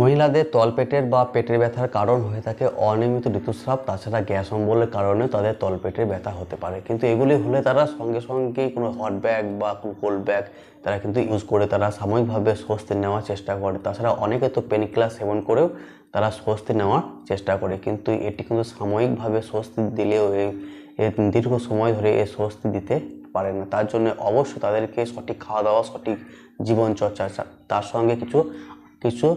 মহিলাদের তলপেটের বা পেটের ব্যথার কারণ হয়ে থাকে অনিয়মিত ঋতুস্রাব, তাছাড়া গ্যাস অম্বলের কারণে তাদের তলপেটের ব্যথা হতে পারে। কিন্তু এগুলি হলে তারা সঙ্গে সঙ্গেই কোনো হট ব্যাগ বা কোনো কোল্ড ব্যাগ তারা কিন্তু ইউজ করে তারা সাময়িকভাবে স্বস্তি নেওয়ার চেষ্টা করে। তাছাড়া অনেকে তো পেনিক্লাস সেবন করেও তারা স্বস্তি নেওয়ার চেষ্টা করে। কিন্তু এটি কিন্তু সাময়িকভাবে স্বস্তি দিলেও দীর্ঘ সময় ধরে এ স্বস্তি দিতে পারে না। তার জন্য অবশ্যই তাদেরকে সঠিক খাওয়া দাওয়া, সঠিক জীবনচর্চা, তার সঙ্গে কিছু কিছু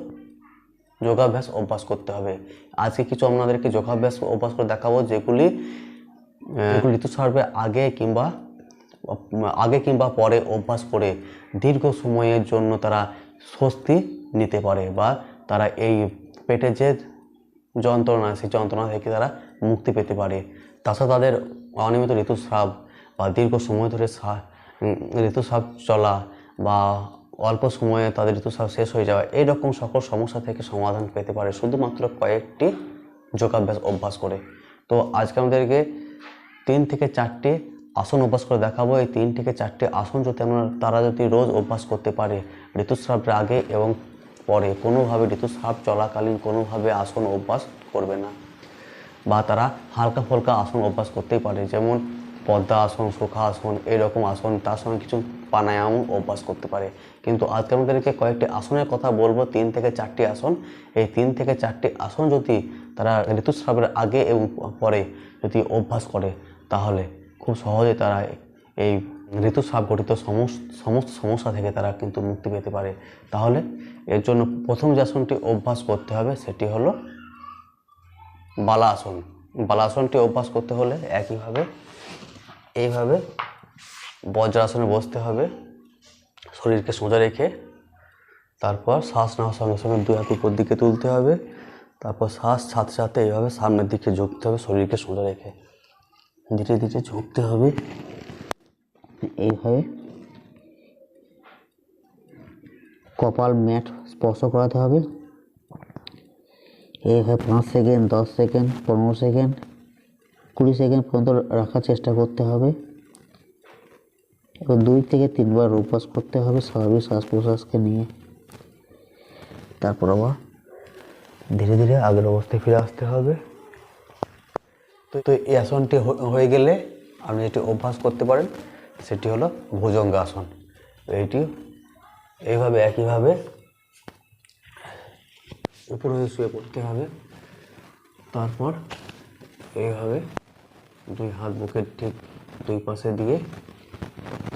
যোগাভ্যাস অভ্যাস করতে হবে। আজকে কিছু আপনাদেরকে যোগাভ্যাস অভ্যাস করে দেখাবো যেগুলি আহ, ঋতুস্রাবের আগে কিংবা আগে কিংবা পরে অভ্যাস করে দীর্ঘ সময়ের জন্য তারা স্বস্তি নিতে পারে বা তারা এই পেটে যে যন্ত্রণা সেই যন্ত্রণা থেকে তারা মুক্তি পেতে পারে। তাছাড়া তাদের অনিয়মিত ঋতুস্রাব বা দীর্ঘ সময় ধরে ঋতুস্রাব চলা বা অল্প সময়ে তাদের ঋতুস্রাব শেষ হয়ে যাওয়া। এইরকম সকল সমস্যা থেকে সমাধান পেতে পারে শুধুমাত্র কয়েকটি যোগাভ্যাস অভ্যাস করে। তো আজকে আমাদেরকে তিন থেকে চারটি আসন অভ্যাস করে দেখাবো। এই তিন থেকে চারটি আসন যদি আমরা, তারা যদি রোজ অভ্যাস করতে পারে ঋতুস্রাবের আগে এবং পরে, কোনোভাবে ঋতুস্রাব চলাকালীন কোনোভাবে আসন অভ্যাস করবে না বা তারা হালকা ফুলকা আসন অভ্যাস করতেই পারে। যেমন পদ্মা আসন, সুখা আসন, এরকম আসন, তার সঙ্গে কিছু প্রাণায়াম অভ্যাস করতে পারে। কিন্তু আজকে আমাদেরকে কয়েকটি আসনের কথা বলব, তিন থেকে চারটি আসন। এই তিন থেকে চারটি আসন যদি তারা ঋতুস্রাবের আগে এবং পরে যদি অভ্যাস করে, তাহলে খুব সহজে তারা এই ঋতুস্রাব গঠিত সমস্ত সমস্যা থেকে তারা কিন্তু মুক্তি পেতে পারে। তাহলে এর জন্য প্রথম যে আসনটি অভ্যাস করতে হবে, সেটি হলো বালা বালাসন বালাসনটি অভ্যাস করতে হলে একইভাবে এইভাবে বজ্রাসনে বসতে হবে, শরীরকে সোজা রেখে। তারপর শ্বাস নেওয়ার সঙ্গে সঙ্গে দুই হাত উপর দিকে তুলতে হবে। তারপর শ্বাস সাথে সাথে এইভাবে সামনের দিকে ঝুঁকতে হবে, শরীরকে সোজা রেখে। ধীরে ধীরে ঝুঁকতে হবে। এইভাবে কপাল ম্যাট স্পর্শ করাতে হবে। এইভাবে পাঁচ সেকেন্ড, দশ সেকেন্ড, পনেরো সেকেন্ড কুড়ি সেকেন্ড পর্যন্ত রাখার চেষ্টা করতে হবে। এবং দুই থেকে তিনবার অভ্যাস করতে হবে স্বাভাবিক শ্বাস প্রশ্বাসকে নিয়ে। তারপর আবার ধীরে ধীরে আগের অবস্থায় ফিরে আসতে হবে। তো তো এই আসনটি হয়ে গেলে আপনি যেটি অভ্যাস করতে পারেন সেটি হলো ভুজঙ্গ আসন এইটি এইভাবে, একইভাবে উপরে শুয়ে পড়তে হবে। তারপর এইভাবে দুই হাত বুকের ঠিক দুই পাশে দিয়ে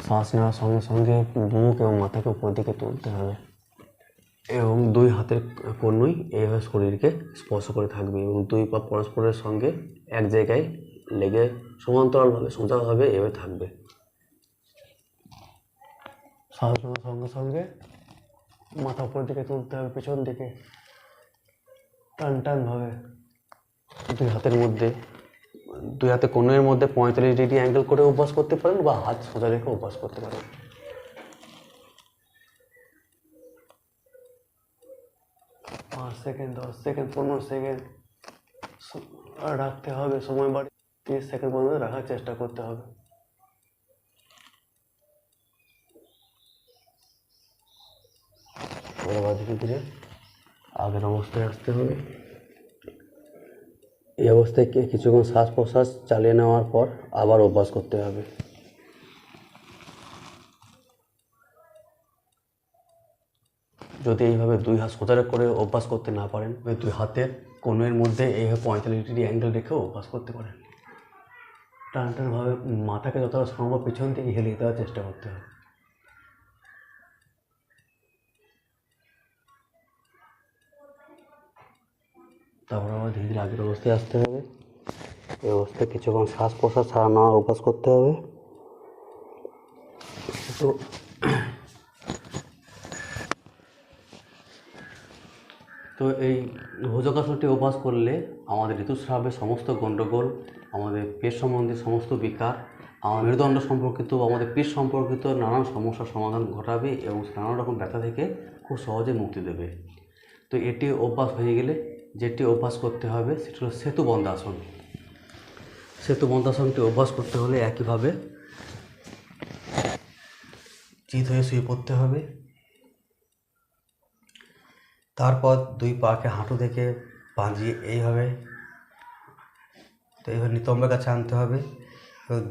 শ্বাস নেওয়ার সঙ্গে সঙ্গে বুক এবং মাথাকে উপর দিকে তুলতে হবে। এবং দুই হাতের কনুই এইভাবে শরীরকে স্পর্শ করে থাকবে এবং দুই পা পরস্পরের সঙ্গে এক জায়গায় লেগে সমান্তরালভাবে, সোজাভাবে এভাবে থাকবে। শ্বাস নেওয়ার সঙ্গে সঙ্গে মাথা উপর দিকে তুলতে হবে, পেছন দিকে। টান টান ভাবে দুই হাতের মধ্যে দুই হাতে কোণের মধ্যে পঁয়তাল্লিশ ডিগ্রি অ্যাঙ্গেল করে অভ্যাস করতে পারেন বা হাত সোজা রেখে অভ্যাস করতে পারেন। পাঁচ সেকেন্ড, দশ সেকেন্ড, পনেরো সেকেন্ড রাখতে হবে সময় বাড়ি তিরিশ সেকেন্ড পর্যন্ত রাখার চেষ্টা করতে হবে। ধীরে ধীরে আগের অবস্থায় আসতে হবে। এই অবস্থায় কিছুক্ষণ শ্বাস প্রশ্বাস চালিয়ে নেওয়ার পর আবার অভ্যাস করতে হবে। যদি এইভাবে দুই হাত সোজা করে অভ্যাস করতে না পারেন ওই দুই হাতের কোণের মধ্যে এইভাবে পঁয়তাল্লিশ ডিগ্রি অ্যাঙ্গেল রেখেও অভ্যাস করতে পারেন। টান টানভাবে মাথাকে যতটা সম্ভব পিছন থেকে হেলিয়ে দেওয়ার চেষ্টা করতে হবে। তারপর আবার ধীরে ধীরে আগের অবস্থায় আসতে হবে। এই অবস্থায় কিছুক্ষণ শ্বাস প্রশ্বাস ছাড়া নেওয়ার অভ্যাস করতে হবে। তো তো এই ভোজকাসনটি অভ্যাস করলে আমাদের ঋতুস্রাবের সমস্ত গণ্ডগোল আমাদের পেট সম্বন্ধে সমস্ত বিকার, আমার মেরুদণ্ড সম্পর্কিত, আমাদের পেট সম্পর্কিত নানান সমস্যার সমাধান ঘটাবে এবং নানান রকম ব্যথা থেকে খুব সহজে মুক্তি দেবে। তো এটি অভ্যাস হয়ে গেলে যেটি অভ্যাস করতে হবে, সেটি হলো সেতু বন্দাসন সেতু বন্দাসনটি অভ্যাস করতে হলে একইভাবে চিত হয়ে শুয়ে পড়তে হবে। তারপর দুই পাকে হাঁটু থেকে বাঁধিয়ে এইভাবে, তো এইভাবে নিতম্বের কাছে আনতে হবে।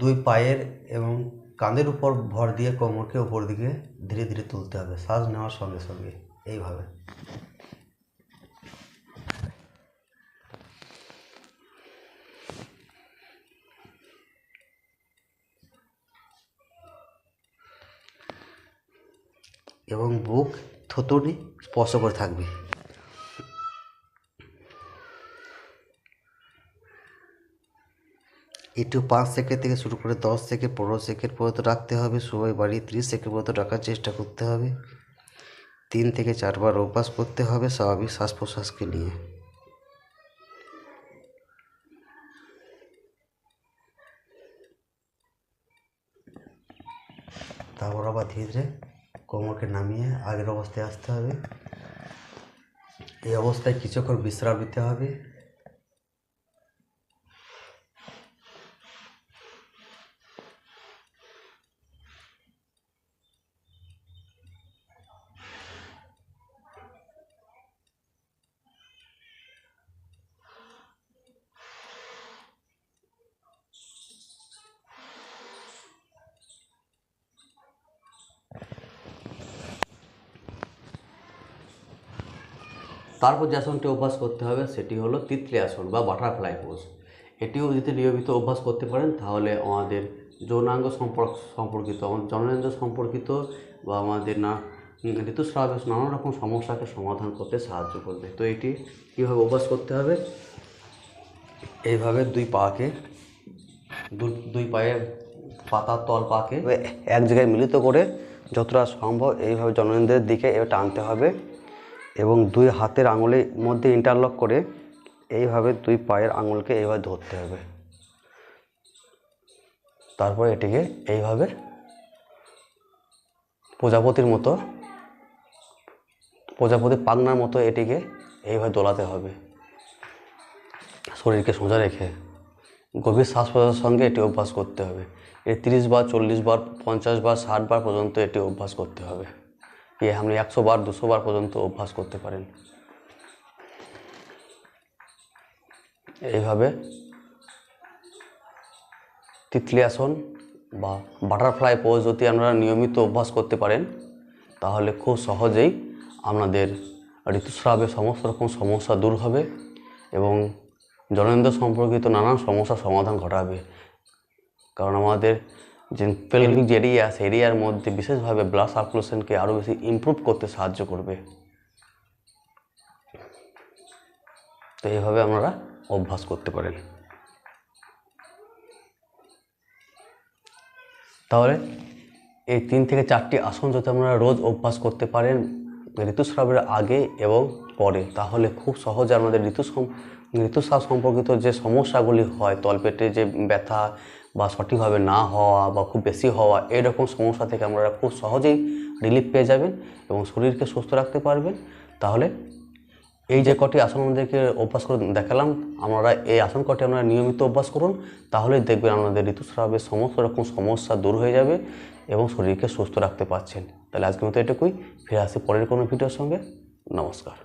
দুই পায়ের এবং কাঁধের উপর ভর দিয়ে কোমরকে উপর দিকে ধীরে ধীরে তুলতে হবে। শ্বাস নেওয়ার সঙ্গে সঙ্গে, এইভাবে। এবং বুক, থুতুনি স্পর্শ করে থাকবে। একটু পাঁচ সেকেন্ড থেকে শুরু করে দশ সেকেন্ড, পনেরো সেকেন্ড পর্যন্ত রাখতে হবে। সবাই বাড়িয়ে ত্রিশ সেকেন্ড পর্যন্ত রাখার চেষ্টা করতে হবে। তিন থেকে চারবার অভ্যাস করতে হবে স্বাভাবিক শ্বাস প্রশ্বাসকে নিয়ে। তারপর আবার ধীরে ধীরে কোমরকে নামিয়ে আগের অবস্থায় আসতে হবে। এই অবস্থায় কিছুক্ষণ বিশ্রাম নিতে হবে। তারপর যে আসনটি অভ্যাস করতে হবে সেটি হলো তিতলি আসন বা বাটারফ্লাই পোজ এটিও যদি নিয়মিত অভ্যাস করতে পারেন, তাহলে আমাদের যৌনাঙ্গ সম্পর্ক সম্পর্কিত, আমাদের জননেন্দ্র সম্পর্কিত বা আমাদের না ঋতুস্রাবের নানা রকম সমস্যাকে সমাধান করতে সাহায্য করবে। তো এটি কীভাবে অভ্যাস করতে হবে? এইভাবে দুই পাকে, দুই পায়ে পাতার তল পাকে এক জায়গায় মিলিত করে যতটা সম্ভব এইভাবে জননেন্দ্রের দিকে টানতে হবে। এবং দুই হাতের আঙুলের মধ্যে ইন্টারলক করে এইভাবে দুই পায়ের আঙুলকে এইভাবে ধরতে হবে। তারপর এটিকে এইভাবে প্রজাপতির মতো, প্রজাপতি পাখনার মতো এটিকে এইভাবে দোলাতে হবে। শরীরকে সোজা রেখে গভীর শ্বাস প্রশ্বাসের সঙ্গে এটি অভ্যাস করতে হবে। এ তিরিশ বার, চল্লিশ বার, পঞ্চাশ বার, ষাট বার পর্যন্ত এটি অভ্যাস করতে হবে। এ আপনি একশো বার দুশো বার পর্যন্ত অভ্যাস করতে পারেন এইভাবে তিতলি আসন বা বাটারফ্লাই পোজ যদি আপনারা নিয়মিত অভ্যাস করতে পারেন তাহলে খুব সহজেই আপনাদের ঋতুস্রাবে সমস্ত রকম সমস্যা দূর হবে এবং জনেন্দ্র সম্পর্কিত নানান সমস্যার সমাধান ঘটাবে কারণ আমাদের যে পেলভিক যে এরিয়া আছে এরিয়ার মধ্যে বিশেষভাবে ব্লাড সার্কুলেশনকে আরও বেশি ইমপ্রুভ করতে সাহায্য করবে। তো এইভাবে আপনারা অভ্যাস করতে পারেন। তাহলে এই তিন থেকে চারটি আসন যদি আপনারা রোজ অভ্যাস করতে পারেন ঋতুস্রাবের আগে এবং পরে, তাহলে খুব সহজে আমাদের ঋতু ঋতুস্রাব সম্পর্কিত যে সমস্যাগুলি হয়, তলপেটে যে ব্যথা বা সঠিকভাবে না হওয়া বা খুব বেশি হওয়া এরকম সমস্যা থেকে আপনারা খুব সহজেই রিলিফ পেয়ে যাবেন এবং শরীরকে সুস্থ রাখতে পারবেন। তাহলে এই যে কটি আসন আমাদেরকে অভ্যাস করে দেখালাম আপনারা এই আসন কটি আপনারা নিয়মিত অভ্যাস করুন, তাহলেই দেখবেন আপনাদের ঋতুস্রাবের সমস্ত রকম সমস্যা দূর হয়ে যাবে এবং শরীরকে সুস্থ রাখতে পারছেন। তাহলে আজকের মতো এটুকুই, ফিরে আসি পরের কোনো ভিডিওর সঙ্গে। নমস্কার।